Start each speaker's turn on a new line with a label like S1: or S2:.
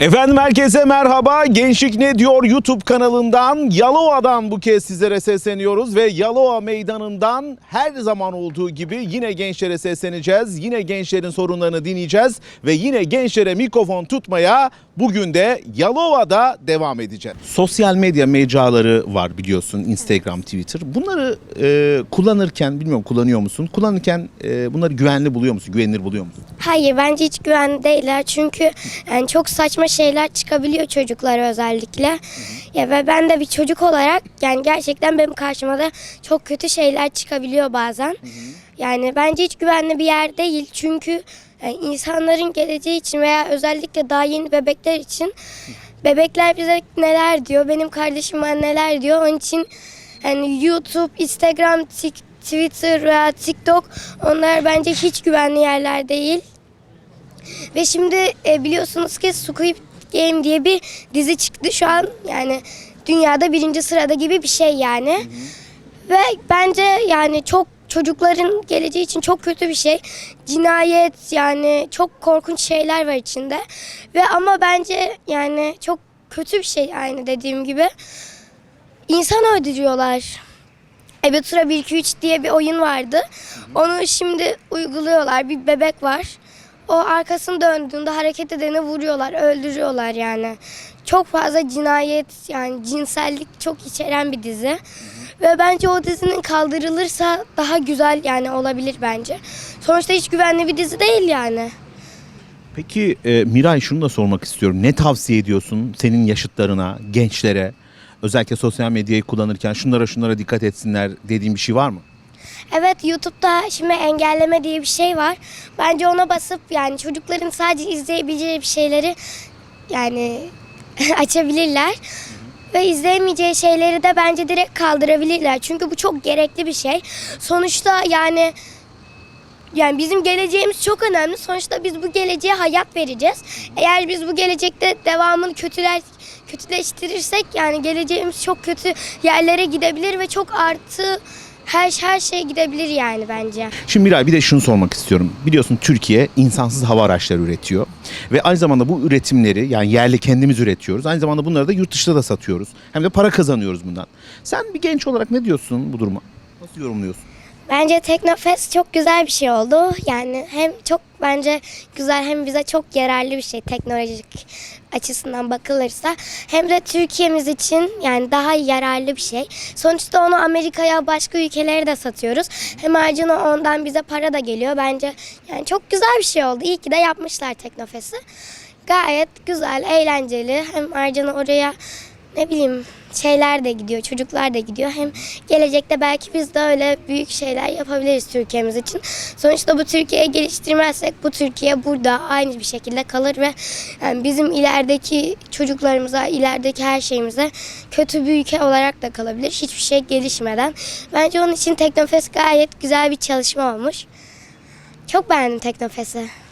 S1: Efendim herkese merhaba. Gençlik Ne Diyor YouTube kanalından Yalova'dan bu kez sizlere sesleniyoruz ve Yalova Meydanı'ndan her zaman olduğu gibi yine gençlere sesleneceğiz. Yine gençlerin sorunlarını dinleyeceğiz ve yine gençlere mikrofon tutmaya bugün de Yalova'da devam edeceğiz. Sosyal medya mecraları var biliyorsun Instagram, Twitter. Bunları e, kullanırken bilmiyorum kullanıyor musun? Kullanırken e, bunları güvenli buluyor musun? Güvenilir buluyor musun?
S2: Hayır bence hiç güvenli değiller çünkü yani çok saçma şeyler çıkabiliyor çocuklara özellikle. Ya ve ben de bir çocuk olarak yani gerçekten benim karşıma da çok kötü şeyler çıkabiliyor bazen. Yani bence hiç güvenli bir yer değil çünkü yani insanların geleceği için veya özellikle daha yeni bebekler için bebekler bize neler diyor, benim kardeşim bana neler diyor. Onun için yani YouTube, Instagram, Tik- Twitter veya TikTok onlar bence hiç güvenli yerler değil. Ve şimdi e, biliyorsunuz ki Squid Game diye bir dizi çıktı. Şu an yani dünyada birinci sırada gibi bir şey yani. Ve bence yani çok çocukların geleceği için çok kötü bir şey. Cinayet yani çok korkunç şeyler var içinde. Ve ama bence yani çok kötü bir şey aynı dediğim gibi. İnsan öldürüyorlar. Ebetura 1-2-3 diye bir oyun vardı. Onu şimdi uyguluyorlar. Bir bebek var. O arkasını döndüğünde hareket edeni vuruyorlar, öldürüyorlar yani. Çok fazla cinayet yani cinsellik çok içeren bir dizi. Ve bence o dizinin kaldırılırsa daha güzel yani olabilir bence. Sonuçta hiç güvenli bir dizi değil yani.
S1: Peki e, Miray şunu da sormak istiyorum. Ne tavsiye ediyorsun senin yaşıtlarına, gençlere? Özellikle sosyal medyayı kullanırken şunlara şunlara dikkat etsinler dediğin bir şey var mı?
S2: Evet YouTube'da şimdi engelleme diye bir şey var. Bence ona basıp yani çocukların sadece izleyebileceği bir şeyleri yani açabilirler. Ve izleyemeyeceği şeyleri de bence direkt kaldırabilirler. Çünkü bu çok gerekli bir şey. Sonuçta yani yani bizim geleceğimiz çok önemli. Sonuçta biz bu geleceğe hayat vereceğiz. Eğer biz bu gelecekte devamını kötüler kötüleştirirsek yani geleceğimiz çok kötü yerlere gidebilir ve çok artı her her şey gidebilir yani bence.
S1: Şimdi Miray bir de şunu sormak istiyorum. Biliyorsun Türkiye insansız hava araçları üretiyor. Ve aynı zamanda bu üretimleri yani yerli kendimiz üretiyoruz. Aynı zamanda bunları da yurt dışında da satıyoruz. Hem de para kazanıyoruz bundan. Sen bir genç olarak ne diyorsun bu duruma? Nasıl yorumluyorsun?
S2: Bence Teknofest çok güzel bir şey oldu. Yani hem çok bence güzel hem bize çok yararlı bir şey teknolojik açısından bakılırsa. Hem de Türkiye'miz için yani daha yararlı bir şey. Sonuçta onu Amerika'ya başka ülkelere de satıyoruz. Hem harcına ondan bize para da geliyor. Bence yani çok güzel bir şey oldu. İyi ki de yapmışlar Teknofest'i. Gayet güzel, eğlenceli. Hem harcına oraya ne bileyim şeyler de gidiyor, çocuklar da gidiyor. Hem gelecekte belki biz de öyle büyük şeyler yapabiliriz Türkiye'miz için. Sonuçta bu Türkiye'yi geliştirmezsek bu Türkiye burada aynı bir şekilde kalır ve yani bizim ilerideki çocuklarımıza, ilerideki her şeyimize kötü bir ülke olarak da kalabilir. Hiçbir şey gelişmeden. Bence onun için Teknofest gayet güzel bir çalışma olmuş. Çok beğendim Teknofest'i.